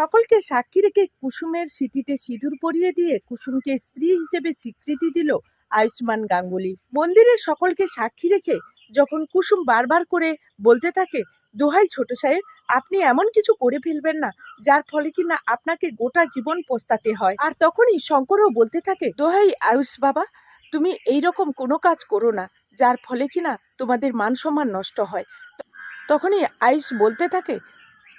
সকলকে সাক্ষী রেখে কুসুমের স্মৃতিতে সিঁদুর পরিয়ে দিয়ে কুসুমকে স্ত্রী হিসেবে স্বীকৃতি দিল আয়ুষ্মান গাঙ্গুলি। মন্দিরের সকলকে সাক্ষী রেখে যখন কুসুম বারবার করে বলতে থাকে, দোহাই ছোট সাহেব, আপনি এমন কিছু করে ফেলবেন না, যার ফলে কিনা আপনাকে গোটা জীবন পোস্তাতে হয়? আর তখনই শঙ্করও বলতে থাকে, দোহাই আয়ুষ বাবা, তুমি এই রকম কোনো কাজ করো না, যার ফলে কিনা তোমাদের মান সম্মান নষ্ট হয়। তখনই আয়ুষ বলতে থাকে,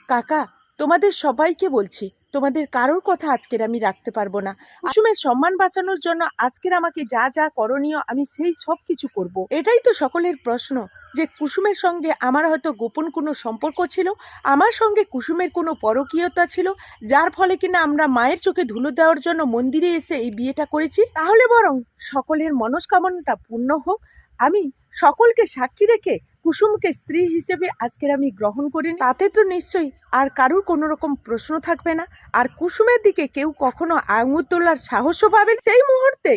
কাকা তোমাদের সবাইকে বলছি, তোমাদের কারোর কথা আজকের আমি রাখতে পারব না কুসুমের সম্মান বাঁচানোর জন্য আজকের আমাকে যা যা করণীয় আমি সেই সব কিছু করব। এটাই তো সকলের প্রশ্ন, যে কুসুমের সঙ্গে আমার হয়তো গোপন কোনো সম্পর্ক ছিল, আমার সঙ্গে কুসুমের কোনো পরকীয়তা ছিল, যার ফলে কিনা আমরা মায়ের চোখে ধুলো দেওয়ার জন্য মন্দিরে এসে এই বিয়েটা করেছি তাহলে বরং সকলের মনস্কামনাটা পূর্ণ হোক আমি সকলকে সাক্ষী রেখে কুসুমকে স্ত্রী হিসেবে আজকের আমি গ্রহণ করিনি। তাতে তো নিশ্চয়ই আর কারুর কোনো রকম প্রশ্ন থাকবে না। আর কুসুমের দিকে কেউ কখনো আঙুর তোলার সাহসও পাবে না। সেই মুহূর্তে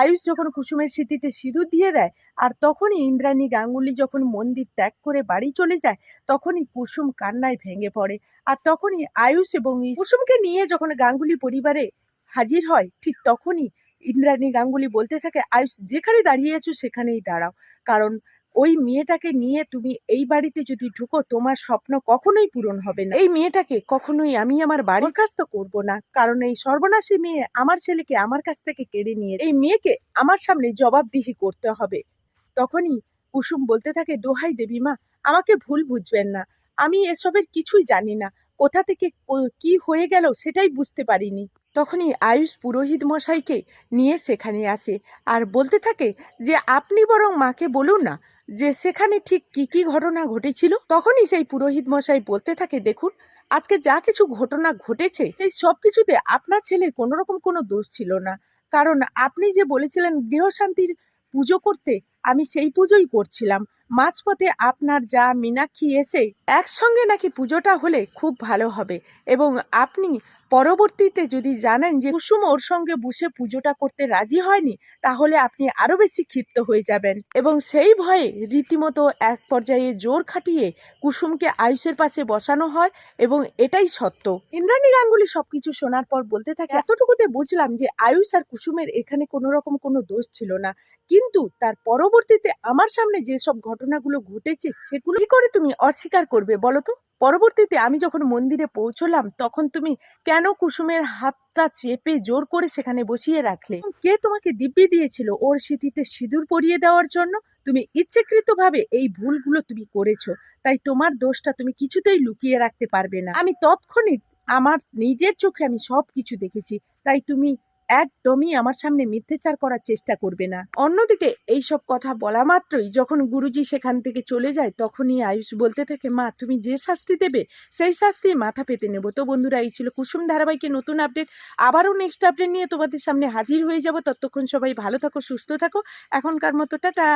আয়ুষ যখন কুসুমের স্মৃতিতে সিঁদুর দিয়ে দেয় আর তখনই ইন্দ্রাণী গাঙ্গুলি যখন মন্দির ত্যাগ করে বাড়ি চলে যায়, তখনই কুসুম কান্নায় ভেঙে পড়ে। আর তখনই আয়ুষ এবং কুসুমকে নিয়ে যখন গাঙ্গুলি পরিবারে হাজির হয়, ঠিক তখনই ইন্দ্রাণী গাঙ্গুলি বলতে থাকে, আয়ুষ, যেখানে দাঁড়িয়ে আছো সেখানেই দাঁড়াও। কারণ ওই মেয়েটাকে নিয়ে তুমি এই বাড়িতে যদি ঢুকো, তোমার স্বপ্ন কখনোই পূরণ হবে না। এই মেয়েটাকে কখনোই আমি আমার বাড়ির কাছ তো করব না। কারণ এই সর্বনাশী মেয়ে আমার ছেলেকে আমার কাছ থেকে কেড়ে নিয়ে, এই মেয়েকে আমার সামনে জবাবদিহি করতে হবে। তখনই কুসুম বলতে থাকে, দোহাই দেবী মা, আমাকে ভুল বুঝবেন না। আমি এসবের কিছুই জানি না। কোথা থেকে কি হয়ে গেল সেটাই বুঝতে পারিনি। তখনই আয়ুষ পুরোহিত মশাইকে নিয়ে সেখানে আসে আর বলতে থাকে যে, আপনি বরং মাকে বলুন না যে, সেখানে ঠিক কি কি ঘটনা ঘটেছিল? তখনই সেই পুরোহিত মশাই বলতে থাকে, দেখুন, আজকে যা কিছু ঘটনা ঘটেছে সেই সব কিছুতে আপনার ছেলের কোনো রকম কোনো দোষ ছিল না। কারণ আপনি যে বলেছিলেন গৃহশান্তির পুজো করতে, আমি সেই পুজোই করছিলাম। মাঝপথে আপনার যা মীনাক্ষী এসে একসঙ্গে নাকি পুজোটা হলে খুব ভালো হবে। এবং আপনি পরবর্তীতে যদি জানেন যে কুসুম ওর সঙ্গে বসে পুজোটা করতে রাজি হয়নি, তাহলে আপনি আরও বেশি ক্ষিপ্ত হয়ে যাবেন। এবং সেই ভয়ে রীতিমতো এক পর্যায়ে জোর খাটিয়ে কুসুমকে আয়ুষের পাশে বসানো হয় এবং এটাই সত্য। ইন্দ্রাণী গাঙ্গুলি সব কিছু শোনার পর বলতে থাকে, এতটুকুতে বুঝলাম যে আয়ুষ আর কুসুমের এখানে কোনো রকম কোনো দোষ ছিল না। কিন্তু তার পরবর্তীতে আমার সামনে যেসব ঘটনাগুলো ঘটেছে, সেগুলো কি করে তুমি অস্বীকার করবে বলো তো? পরবর্তীতে আমি যখন মন্দিরে পৌঁছলাম, তখন তুমি কেন কুসুমের হাতটা চেপে জোর করে সেখানে বসিয়ে রাখলে? কে তোমাকে দিব্যি দিয়েছিল ওর স্মৃতিতে সিঁদুর পরিয়ে দেওয়ার জন্য? তুমি ইচ্ছাকৃতভাবে এই ভুলগুলো তুমি করেছ, তাই তোমার দোষটা তুমি কিছুতেই লুকিয়ে রাখতে পারবে না। আমি তৎক্ষণিক আমার নিজের চোখে আমি সব কিছু দেখেছি, তাই তুমি একদমই আমার সামনে মিথ্যেচার করার চেষ্টা করবে না। অন্যদিকে এই সব কথা বলা মাত্রই যখন গুরুজি সেখান থেকে চলে যায়, তখনই আয়ুষ বলতে থাকে, মা, তুমি যে শাস্তি দেবে, সেই শাস্তি মাথা পেতে নেব। তো বন্ধুরা, এই ছিল কুসুম ধারাবাহিকের নতুন আপডেট আবারও নেক্সট আপডেট নিয়ে তোমাদের সামনে হাজির হয়ে যাব। ততক্ষণ সবাই ভালো থাকো, সুস্থ থাকো। এখনকার মতো, টাটা!